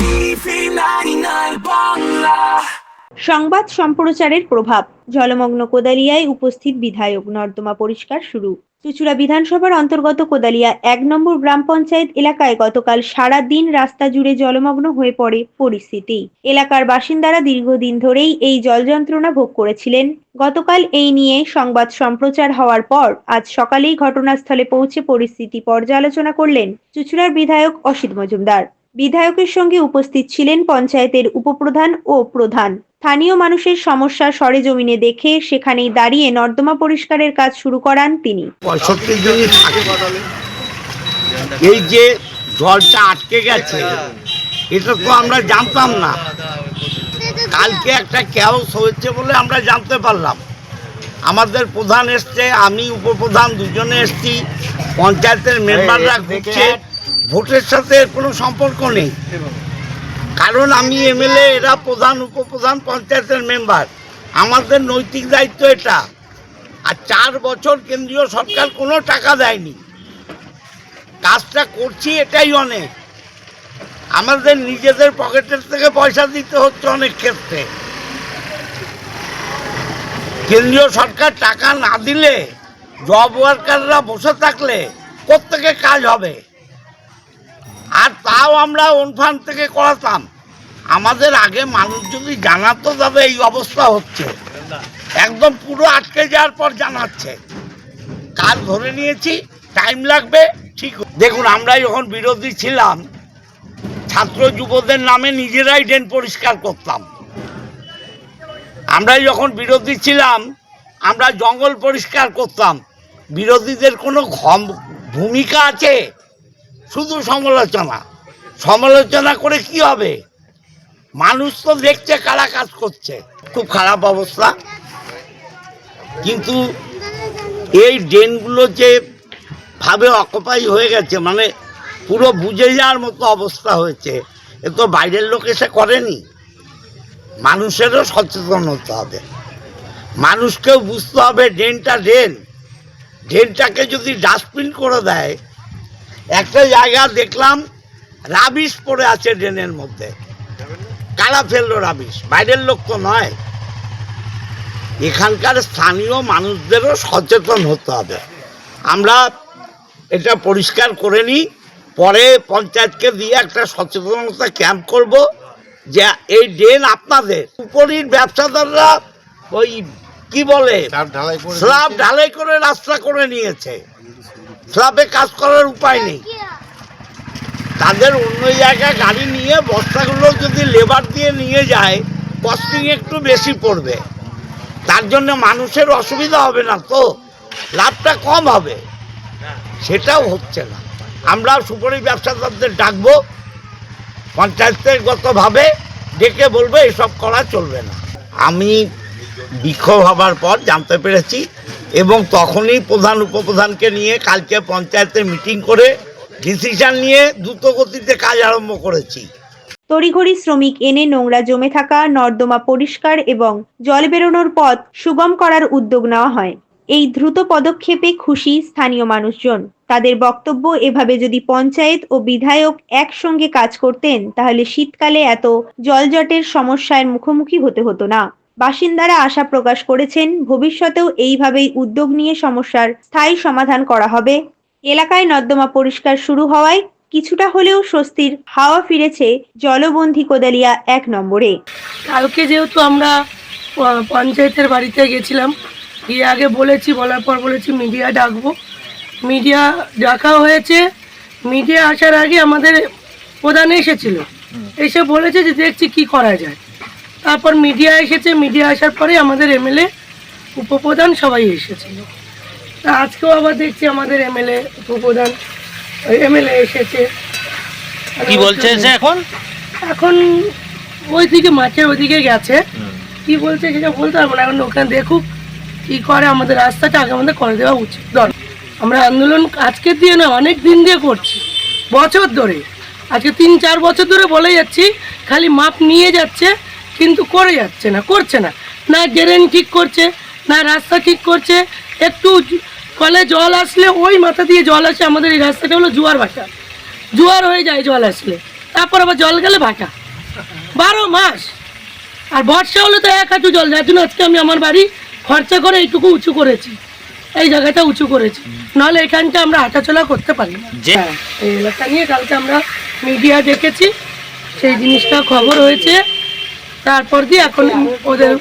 TV 99 Bangla সংবাদ সম্প্রচারের প্রভাব। জলমগ্ন কোদালিয়ায় উপস্থিত বিধায়ক নর্দমা পরিষ্কার শুরু। চুচুড়া বিধানসভার অন্তর্গত কোদালিয়া এক নম্বর গ্রাম পঞ্চায়েত এলাকায় গতকাল সারা দিন রাস্তা জুড়ে জলমগ্ন হয়ে পড়ে পরিস্থিতি। এলাকার বাসিন্দারা দীর্ঘদিন ধরেই এই জল যন্ত্রণা ভোগ করেছিলেন। গতকাল এই নিয়ে সংবাদ সম্প্রচার হওয়ার পর আজ সকালেই ঘটনাস্থলে পৌঁছে পরিস্থিতি পর্যালোচনা করলেন চুচুড়ার বিধায়ক অসিত মজুমদার। বিধায়কের সঙ্গে উপস্থিত ছিলেন পঞ্চায়েতের উপপ্রধান ও প্রধান। স্থানীয় মানুষের সমস্যা সরেজমিনে দেখে সেখানেই দাঁড়িয়ে নর্দমা পরিষ্কারের কাজ শুরু করান তিনি। পঁয়ষট্টি দিনই থাকে। এই যে জলটা আটকে গেছে এটা তো আমরা জানতাম না। কালকে একটা ক্যাওস হয়েছে বলে আমরা জানতে পারলাম। আমাদের প্রধান এসছে আমি উপপ্রধান দুজনে এসছি। পঞ্চায়েতের মেম্বাররা ঘুরছে। ভোটের সাথে এর কোনো সম্পর্ক নেই। কারণ আমি এমএলএ, এরা প্রধান, উপপ্রধান, পঞ্চায়েতের মেম্বার। আমাদের নৈতিক দায়িত্ব এটা। আর চার বছর কেন্দ্রীয় সরকার কোনো টাকা দেয়নি। কাজটা করছি এটাই অনেক। আমাদের নিজেদের পকেটের থেকে পয়সা দিতে হচ্ছে অনেক ক্ষেত্রে। কেন্দ্রীয় সরকার টাকা না দিলে জব ওয়ার্কাররা বসে থাকলে কোত্থেকে কাজ হবে? আর তাও আমরা ওনফান থেকে করাতাম। আমাদের আগে মানুষ যদি জানাতো তবে এই অবস্থা হচ্ছে। একদম পুরো আটকে যাওয়ার পর জানাচ্ছে। কাজ ধরে নিয়েছি টাইম লাগবে, ঠিক দেখুন আমরা যখন বিরোধী ছিলাম, ছাত্র যুবদের নামে নিজেরাই ড্রেন পরিষ্কার করতাম। আমরা যখন বিরোধী ছিলাম, আমরা জঙ্গল পরিষ্কার করতাম। বিরোধীদের কোনো ভূমিকা আছে? শুধু সমালোচনা। সমালোচনা করে কি হবে? মানুষ তো দেখছে কারা কাজ করছে। খুব খারাপ অবস্থা। কিন্তু এই ড্রেনগুলো যে ভাবে অকুপাই হয়ে গেছে মানে পুরো বুঝে যাওয়ার মতো অবস্থা হয়েছে, এ তো বাইরের লোক এসে করেনি। মানুষেরও সচেতন হতে হবে। মানুষকেও বুঝতে হবে ড্রেনটা ড্রেন। ড্রেনটাকে যদি ডাস্টবিন করে দেয় একটা জায়গা দেখলাম, রাবিশ পড়ে আছে ড্রেনের মধ্যে। কারা ফেলল রাবিশ? বাইরের লোক তো নয়। এখানকার স্থানীয় মানুষদেরও সচেতন হতে হবে। আমরা এটা পরিষ্কার করে নিই। পরে পঞ্চায়েতকে দিয়ে একটা সচেতনতা ক্যাম্প করব যে এই ড্রেন আপনাদের। উপরির ব্যবসাদাররা ওই কি বলে? স্ল্যাব ঢালাই করে রাস্তা করে নিয়েছে। স্ল্যাবে কাজ করার উপায় নেই। তাদের অন্য জায়গায় গাড়ি নিয়ে বস্তাগুলো যদি লেবার দিয়ে নিয়ে যায় কস্টিং একটু বেশি পড়বে। তার জন্য মানুষের অসুবিধা হবে না তো? লাভটা কম হবে। সেটাও হচ্ছে না। আমরা সুপারি ব্যবসাদারদের ডাকবো পঞ্চায়েতগতভাবে ডেকে বলব এসব করা চলবে না। আমি বিক্ষোভ হবার পর জানতে পেরেছি এবং তখনই প্রধান উপপ্রধানকে নিয়ে কালকে পঞ্চায়েতে মিটিং করে ডিসিশন নিয়ে দ্রুত গতিতে কাজ আরম্ভ করেছি। তড়িঘড়ি শ্রমিক এনে নোংরা জমে থাকা নর্দমা পরিষ্কার এবং জল বেরোনোর পথ সুগম করার উদ্যোগ নেওয়া হয়। এই দ্রুত পদক্ষেপে খুশি স্থানীয় মানুষজন। তাদের বক্তব্য, এভাবে যদি পঞ্চায়েত ও বিধায়ক একসঙ্গে কাজ করতেন, তাহলে শীতকালে এত জলজটের সমস্যার মুখোমুখি হতে হতো না। বাসিন্দারা আশা প্রকাশ করেছেন ভবিষ্যতেও এইভাবেই উদ্যোগ নিয়ে সমস্যার স্থায়ী সমাধান করা হবে। এলাকায় নর্দমা পরিষ্কার শুরু হওয়ায় কিছুটা হলেও স্বস্তির হাওয়া ফিরেছে জলবন্ধি কোদালিয়া এক নম্বরে। কালকে যেহেতু আমরা প- পঞ্চায়েতের বাড়িতে গেছিলাম গিয়ে আগে বলেছি বলার পর বলেছি মিডিয়া ডাকবো। মিডিয়া ডাকা হয়েছে মিডিয়া আসার আগে আমাদের প্রধান এসেছিল। এসে বলেছে যে দেখছি কি করা যায়। তারপর মিডিয়া এসেছে মিডিয়া আসার পরে আমাদের এমএলএ উপপ্রধান সবাই এসেছিল। তা আজকেও আবার দেখছি আমাদের এমএলএ উপপ্রধান এমএলএ এসেছে। কি বলছে সে এখন? এখন ওইদিকে মাঠের ওইদিকে গেছে। কি বলছে সেটা বলতে পারব না এখন ওখানে দেখুক কি করে আমাদের রাস্তাটা আগে আমাদের করে দেওয়া উচিত। আমরা আন্দোলন আজকে দিয়ে না অনেক দিন দিয়ে করছি বছর ধরে। আজকে তিন চার বছর ধরে বলে যাচ্ছি খালি মাপ নিয়ে যাচ্ছে কিন্তু করে যাচ্ছে না করছে না। না ড্রেন ঠিক করছে না রাস্তা ঠিক করছে একটু কলে জল আসলে ওই মাথা দিয়ে জল আসে আমাদের এই রাস্তাটা হলো জোয়ার ভাষা জোয়ার হয়ে যায় জল আসলে তারপর আবার জল গেলে ভাটা। বারো মাস। আর বর্ষা হলে তো এক হাঁটু জল যার জন্য আজকে আমি আমার বাড়ি খরচা করে এইটুকু উঁচু করেছি। এই জায়গাটা উঁচু করেছি। নাহলে এখানটা আমরা হাঁটাচলা করতে পারি না। হ্যাঁ, এই এলাকা নিয়ে কালকে আমরা মিডিয়া দেখেছি। সেই জিনিসটা খবর হয়েছে। তারপর দিয়ে এখন ওদের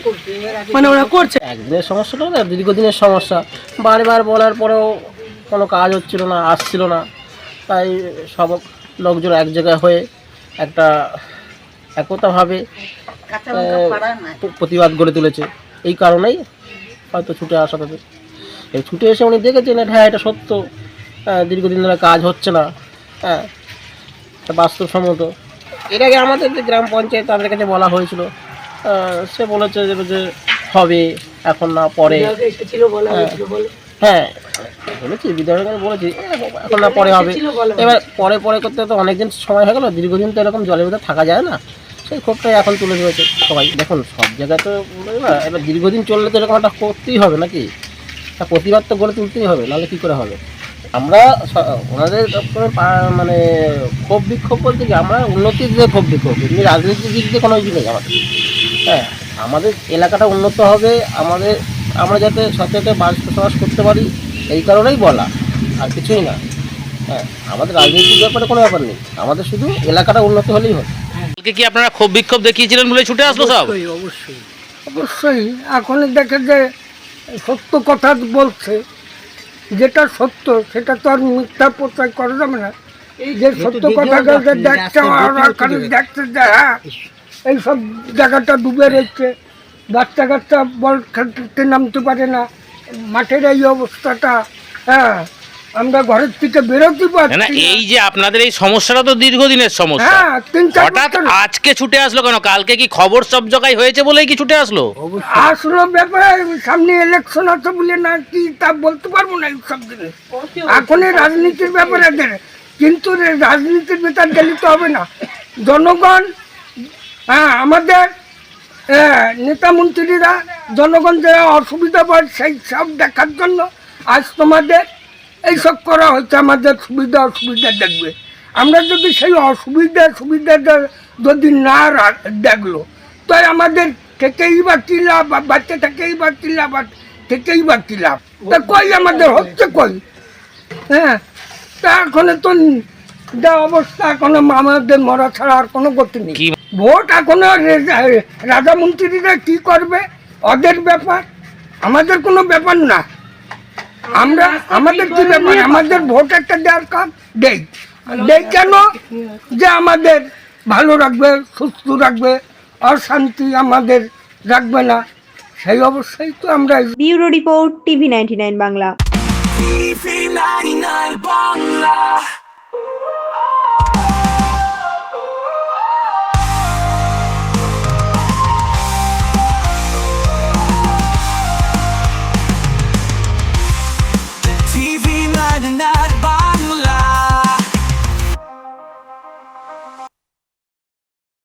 মানে ওরা করছে? একদিনের সমস্যাটা না দীর্ঘদিনের সমস্যা। বারবার বলার পরেও কোনো কাজ হচ্ছিল না আসছিল না। তাই সব লোকজন এক জায়গায় হয়ে একটা একতাভাবে প্রতিবাদ গড়ে তুলেছে। এই কারণেই হয়তো ছুটে আসা তাদের। এই ছুটে এসে উনি দেখেছেন এটা হ্যাঁ এটা সত্য। দীর্ঘদিন ধরে কাজ হচ্ছে না। হ্যাঁ এটা বাস্তবসম্মত। এর আগে আমাদের যে গ্রাম পঞ্চায়েত তাদের কাছে বলা হয়েছিল। সে বলেছে যে যে হবে এখন না পরে। বলে হ্যাঁ। বলেছি বিধায়কের বলেছি এখন না পরে হবে। এবার পরে পরে করতে তো অনেকদিন সময় হয়ে গেল দীর্ঘদিন তো এরকম জলের ভিতরে থাকা যায় না। সেই ক্ষোভটাই এখন তুলে ধরেছে সবাই। দেখুন সব জায়গায় তো এবার দীর্ঘদিন চললে তো এরকম একটা করতেই হবে নাকি? একটা প্রতিবাদ তো গড়ে তুলতেই হবে নাহলে কী করে হবে? আমরা ওনাদের দপ্তরে পা- মানে ক্ষোভ বিক্ষোভ বলতে কি আমরা উন্নতির দিকে ক্ষোভ বিক্ষোভ এমনি রাজনীতির দিক দিয়ে কোনো কিছু নেই আমাদের। হ্যাঁ আমাদের এলাকাটা উন্নত হবে আমাদের আমরা যাতে সচেতন বাস বসবাস করতে পারি এই কারণেই বলা আর কিছুই না। হ্যাঁ আমাদের রাজনীতির ব্যাপারে কোনো ব্যাপার নেই আমাদের শুধু এলাকাটা উন্নত হলেই হবে। কালকে কি আপনারা ক্ষোভ বিক্ষোভ দেখিয়েছিলেন বলে ছুটে আসলো সব? অবশ্যই এখন দেখে যে সত্য কথা বলছে যেটা সত্য সেটা তো আর মিথ্যা প্রচার করা যাবে না। যে সত্য কথাটা দেখছে খালি দেখছে যে হ্যাঁ এইসব জায়গাটা ডুবে রয়েছে। বাচ্চা কাচ্চা বল খেলতে নামতে পারে না। মাঠের এই অবস্থাটা হ্যাঁ আমরা ঘরের থেকে বেরোতে পারছি না। এই যে আপনাদের এই সমস্যাটা তো দীর্ঘদিনের সমস্যা। হ্যাঁ হঠাৎ আজকে ছুটে আসলো কেন? কালকে কি খবর সব জায়গায় হয়েছে বলেই কি ছুটে আসলো? আসলো ব্যাপারে সামনে ইলেকশন আছে বলে না কি তা বলতে পারব না জিনিস। এখন রাজনীতির ব্যাপারে কিন্তু রাজনীতির ভেতর গেলে তো হবে না। জনগণ হ্যাঁ আমাদের নেতা মন্ত্রীরা জনগণ যে অসুবিধা পায় সেই সব দেখার জন্য আজ তোমাদের এইসব করা হচ্ছে আমাদের সুবিধা অসুবিধা দেখবে। আমরা যদি সেই অসুবিধা সুবিধাটা যদি না দেখল তাই আমাদের থেকেই বা কী লাভ? বা বাচ্চা থেকেই বা কী লাভ? আর থেকেই বা কী লাভ? তা কই আমাদের হচ্ছে কই? হ্যাঁ তা এখন তো যা অবস্থা এখনও আমাদের মরা ছাড়া আর কোনো গতি নেই। ভোট এখনও রে- রাজা মন্ত্রীরা কি করবে? ওদের ব্যাপার আমাদের কোনো ব্যাপার না। আমরা আমাদের কি ব্যাপার? আমাদের ভোট একটা দেওয়ার কাজ দেই দেই কেন? যে আমাদের ভালো রাখবে সুস্থ রাখবে অশান্তি আমাদের রাখবে না। সেই অবস্থায় তো আমরা bureau report TV ninety Bangla. Bangla.